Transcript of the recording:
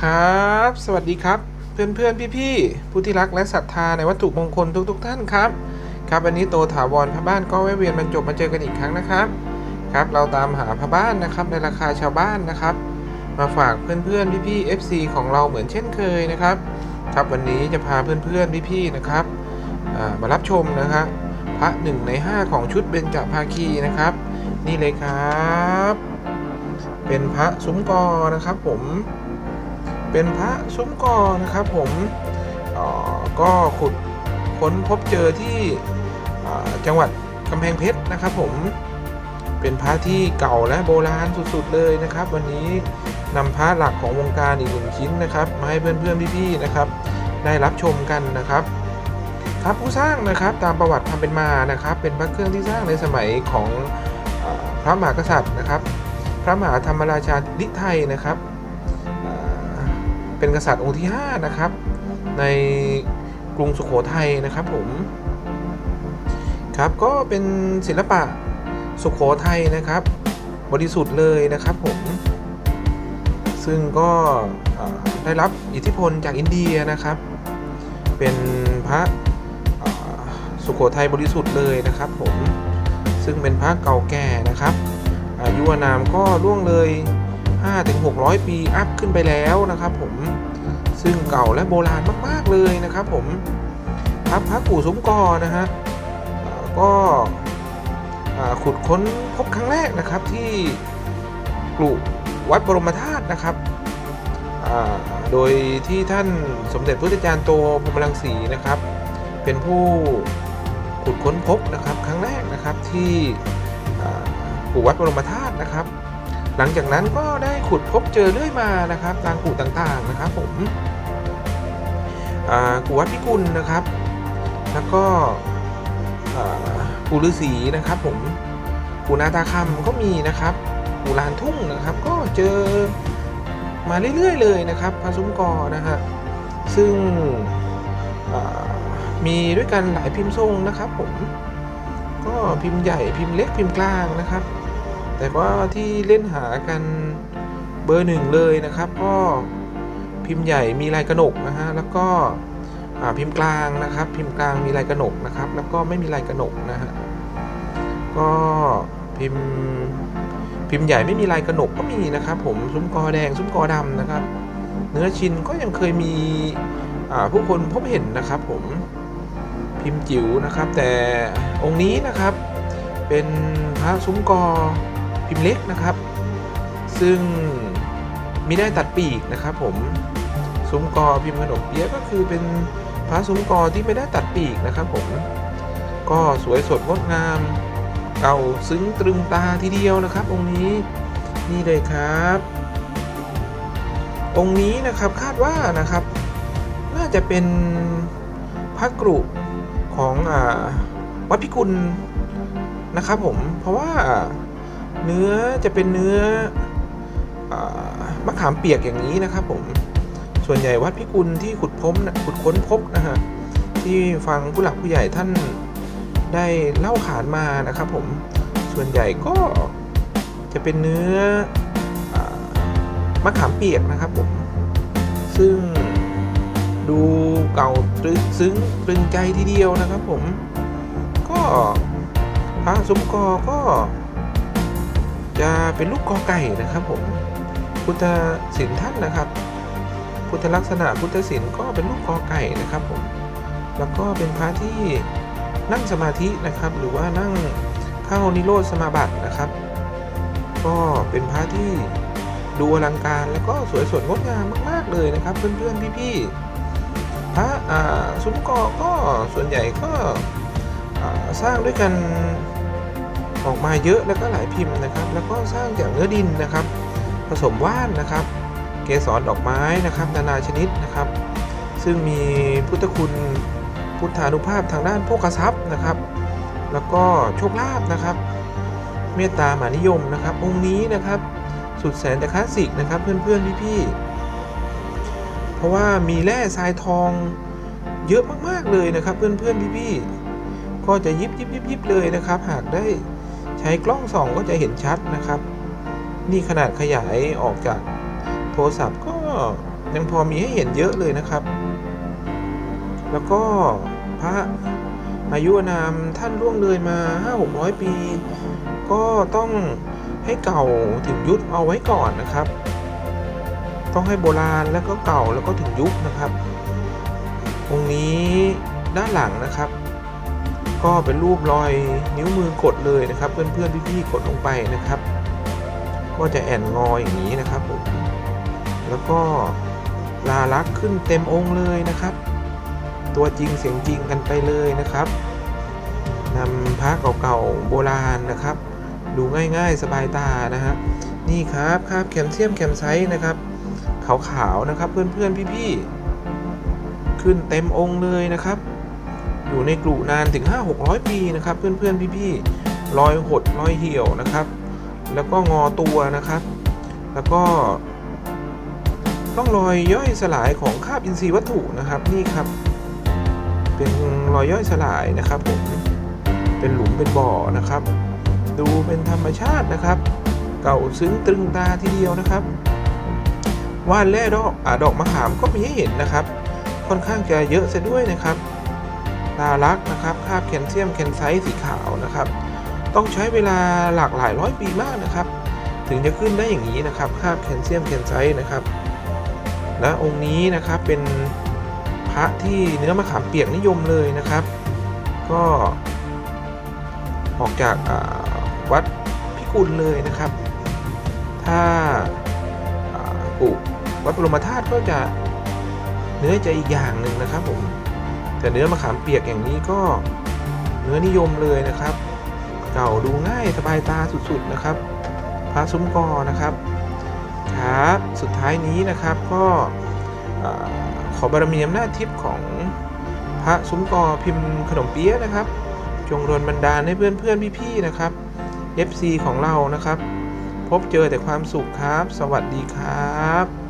ครับ สวัสดีครับ เพื่อนเพื่อนพี่พี่ผู้ที่รักและศรัทธาในวัตถุมงคลทุกๆท่านครับ ครับวันนี้โตถาวรพระบ้านก็แวะเวียนบรรจบมาเจอกันอีกครั้งนะครับ ครับเราตามหาพระบ้านนะครับในราคาชาวบ้านนะครับ มาฝากเพื่อนเพื่อนพี่พี่ FC ของเราเหมือนเช่นเคยนะครับ ครับวันนี้จะพาเพื่อนเพื่อนพี่พี่นะครับมารับชมนะครับพระหนึ่งในห้าของชุดเบญจภาคีนะครับ นี่เลยครับ เป็นพระซุ้มกอนะครับผม เป็นพระซุ้มกอนะครับผมก็ขุดค้นพบเจอที่จังหวัดกำแพงเพชรนะครับผมเป็นพระที่เก่าและโบราณสุดๆเลยนะครับ วันนี้นำพระหลักของวงการอีกหนึ่งชิ้นนะครับมาให้เพื่อนๆพี่ๆนะครับ ได้รับชมกันนะครับครับผู้สร้างนะครับตามประวัติความเป็นมานะครับ เป็นพระเครื่องที่สร้างในสมัยของอพระมหากษัตริย์นะครับ พระมหาธรรมราชาลิไทยนะครับ เป็นกษัตริย์องค์ที่ 5 นะครับ ในกรุงสุโขทัยนะครับผมครับก็เป็นศิลปะสุโขทัยนะครับ บริสุทธิ์เลยนะครับผม ซึ่งก็ได้รับอิทธิพลจากอินเดียนะครับ เป็นพระสุโขทัยบริสุทธิ์เลยนะครับผมซึ่งเป็นพระเก่าแก่นะครับอายุนามก็ล่วงเลย 5-600 ปีอัพขึ้นไปแล้วนะครับผมซึ่งเก่าและโบราณมาก ๆ เลยนะครับ ผมพระพระกู่สมกอนะฮะก็ขุดค้นพบครั้งแรกนะครับที่กลุวัดบรมธาตุนะครับโดยที่ท่านสมเด็จพระจารย์โตพรมรังสีนะครับ เป็นผู้ขุดค้นพบนะครับครั้งแรกนะครับที่กู่วัดบรมธาตุนะครับ หลังจากนั้นก็ได้ขุดพบเจอเรื่อยมานะครับตามกู่ต่างๆนะครับผมกูวัดพิกุลนะครับ แล้วก็กูฤาษีนะครับผมกูนาตาคำก็มีนะครับกูลานทุ่งนะครับ ก็เจอมาเรื่อยๆเลยนะครับพระซุ้มกอนะฮะซึ่งมีด้วยกันหลายพิมพ์ทรงนะครับผมก็พิมพ์ใหญ่พิมพ์เล็กพิมพ์กลางนะครับ แต่ว่าที่เล่นหากันเบอร์หนึ่งเลยนะครับ ก็พิมพ์ใหญ่มีลายกระหนกนะฮะแล้วก็พิมพ์กลางนะครับ พิมพ์กลางมีลายกระหนกนะครับ แล้วก็ไม่มีลายกระหนกนะฮะก็พิมพ์พิมพ์ใหญ่ไม่มีลายกระหนกก็มีนะครับ ผมซุ้มกอแดงซุ้มกอดำนะครับ เนื้อชิ้นก็ยังเคยมีผู้คนพบเห็นนะครับ ผมพิมพ์จิ๋วนะครับ แต่องค์นี้นะครับเป็นพระซุ้มกอ พิมพ์เล็กนะครับ ซึ่งมีได้ตัดปีกนะครับ ผมซุ้มกอพิมพ์ขนมเปี๊ยะก็คือเป็นพระซุ้มกอที่ไม่ได้ตัดปีกนะครับ ผมก็สวยสดงดงาม เก่าซึ้งตรึงตาทีเดียวนะครับ องค์นี้นี่เลยครับองค์นี้นะครับคาดว่านะครับ น่าจะเป็นพระกรุของอาวัดพิกุลนะครับผมเพราะว่า เนื้อจะเป็นเนื้ออมะขามเปียกอย่างนี้นะครับผมส่วนใหญ่วัดพิกุลที่ขุดพบนะขุดค้นพบนะฮะที่ฟังผู้หลักผู้ใหญ่ท่านได้เล่าขานมานะครับผมส่วนใหญ่ก็จะเป็นเนื้ออมะขามเปียกนะครับผมซึ่งดูเก่าตรึกซึ้งตรึงใจทีเดียวนะครับผมก็พระสมกอก็ จะเป็นลูกกอไก่นะครับผมพุทธศิลป์ท่านนะครับ พุทธลักษณะพุทธศิลป์ก็เป็นลูกกอไก่นะครับผมแล้วก็เป็นพระที่นั่งสมาธินะครับ หรือว่านั่งเข้านิโรธสมาบัตินะครับ ก็เป็นพระที่ดูอลังการแล้วก็สวยสดงดงามมาก ๆ เลยนะครับ เพื่อนๆพี่ๆพระอ่าซุ้มกอก็ส่วนใหญ่ก็สร้างด้วยกัน ออกมาเยอะแล้วก็หลายพิมพ์นะครับ แล้วก็สร้างจากเนื้อดินนะครับ ผสมว่านนะครับ เกสรดอกไม้นะครับ นานาชนิดนะครับ ซึ่งมีพุทธคุณพุทธานุภาพทางด้านโภคทรัพย์นะครับ แล้วก็โชคลาภนะครับ เมตตามหานิยมนะครับ องค์นี้นะครับ สุดแสนจะคลาสสิกนะครับ เพื่อนๆพี่ๆเพราะว่ามีแร่ทรายทองเยอะมากๆเลยนะครับ เพื่อนๆพี่ๆก็จะยิบยิบยิบยิบเลยนะครับ หากได้ ช้กล้องส่องก็จะเห็นชัดนะครับ นี่ขนาดขยายออกจากโทรศัพท์ก็ยังพอมีให้เห็นเยอะเลยนะครับ แล้วก็พระอายุนามท่านล่วงเลยมา 5 600 ปี ก็ต้องให้เก่าถึงยุคเอาไว้ก่อนนะครับ ต้องให้โบราณแล้วก็เก่าแล้วก็ถึงยุคนะครับองค์นี้ด้านหลังนะครับ ก็เป็นรูปรอยนิ้วมือกดเลยนะครับ เพื่อนๆพี่ๆกดลงไปนะครับ ก็จะแอนงออย่างนี้นะครับผมแล้วก็ลาลักษณ์ขึ้นเต็มองค์เลยนะครับ ตัวจริงเสียงจริงกันไปเลยนะครับนำพระเก่าๆโบราณนะครับ ดูง่ายๆสบายตานะฮะนี่ครับคราบแคลเซียมแคลไซต์นะครับขาวๆนะครับเพื่อนๆพี่ๆขึ้นเต็มองค์เลยนะครับ อยู่ในกลุ่นานถึง 5-600 ปีนะครับ เพื่อนๆพี่ๆรอยหดรอยเหี่ยวนะครับ แล้วก็งอตัวนะครับ แล้วก็ต้องรอยย่อยสลายของคาบอินทรีย์วัตถุนะครับนี่ครับ เป็นรอยย่อยสลายนะครับผมเป็นหลุมเป็นบ่อนะครับ ดูเป็นธรรมชาตินะครับ เก่าซึ้งตรึงตาทีเดียวนะครับว่านแร่ดอกอาดอกมะขามก็มีให้เห็นนะครับ ค่อนข้างจะเยอะซะด้วยนะครับ ลาลักษ์นะครับคาบแคลเซียมแคลไซต์สีขาวนะครับ ต้องใช้เวลาหลากหลายร้อยปีมากนะครับ ถึงจะขึ้นได้อย่างนี้นะครับคาบแคลเซียมแคลไซต์นะครับและองค์นี้นะครับเป็นพระที่เนื้อมะขามเปียกนิยมเลยนะครับ ก็ออกจากวัดพิกุลเลยนะครับ ถ้าอ่าปลูกวัดบรมธาตุก็จะเนื้อจะอีกอย่างหนึ่งนะครับผม แต่เนื้อมะขามเปียกอย่างนี้ก็เนื้อนิยมเลยนะครับ เก่าดูง่ายสบายตาสุดๆนะครับพระซุ้มกอนะครับครับสุดท้ายนี้นะครับก็ขอบารมีอำนาจทิพย์ของพระซุ้มกอพิมพ์ขนมเปี๊ยะนะครับ จงรนบันดาลให้เพื่อนๆพี่ๆนะครับ FC ของเรานะครับ พบเจอแต่ความสุขครับ สวัสดีครับ